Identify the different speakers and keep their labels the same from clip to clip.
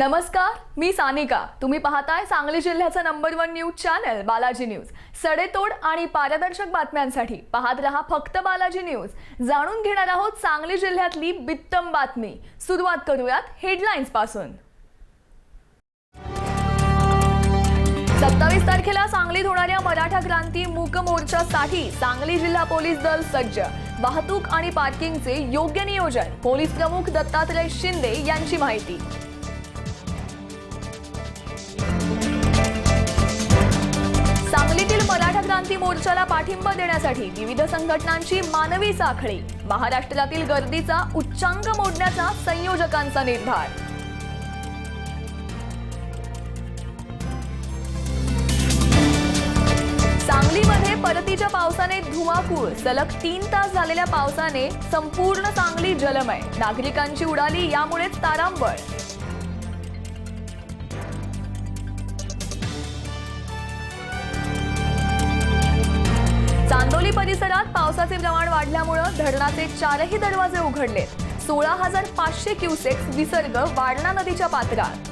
Speaker 1: नमस्कार मी सानिका. तुम्ही पाहताय सांगली जिल्ह्याचं number one news channel Balaji news सडेतोड आणि पारदर्शक बातम्यांसाठी पाहत रहा फक्त बालाजी न्यूज जाणून घेणार आहोत सांगली जिल्ह्यातली बित्तम बातमी. सुरुवात करूयात हेडलाईन्सपासून. सत्तावीस तारखेला सांगलीत होणाऱ्या मराठा क्रांती मूक मोर्चासाठी सांगली जिल्हा पोलीस दल सज्ज. वाहतूक आणि पार्किंगचे योग्य नियोजन. पोलीस प्रमुख दत्तात्रय शिंदे यांची माहिती. मोर्चाला पाठिंबा देण्यासाठी विविध संघटनांची मानवी साखळी. महाराष्ट्रातील गर्दीचा उच्चांक मोडण्याचा संयोजकांचा निर्धार. सांगलीमध्ये परतीच्या पावसाने धुमाकूळ. सलग तीन तास झालेल्या पावसाने संपूर्ण सांगली जलमय. नागरिकांची उडाली यामुळेच तारांबळ. चांदोली परिसरात पावसाचे प्रमाण वाढल्यामुळं धरणाचे चारही दरवाजे उघडले. सोळा हजार पाचशे क्युसेक्स विसर्ग वारणा नदीच्या पात्रात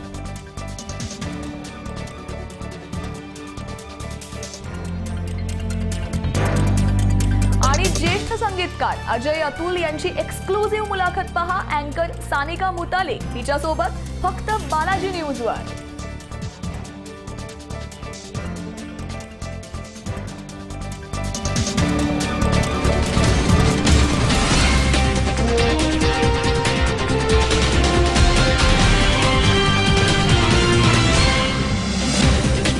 Speaker 1: आणि ज्येष्ठ संगीतकार अजय अतुल यांची एक्सक्लुझिव्ह मुलाखत पहा अँकर सानिका मुताले. हिच्यासोबत फक्त बालाजी न्यूजवर.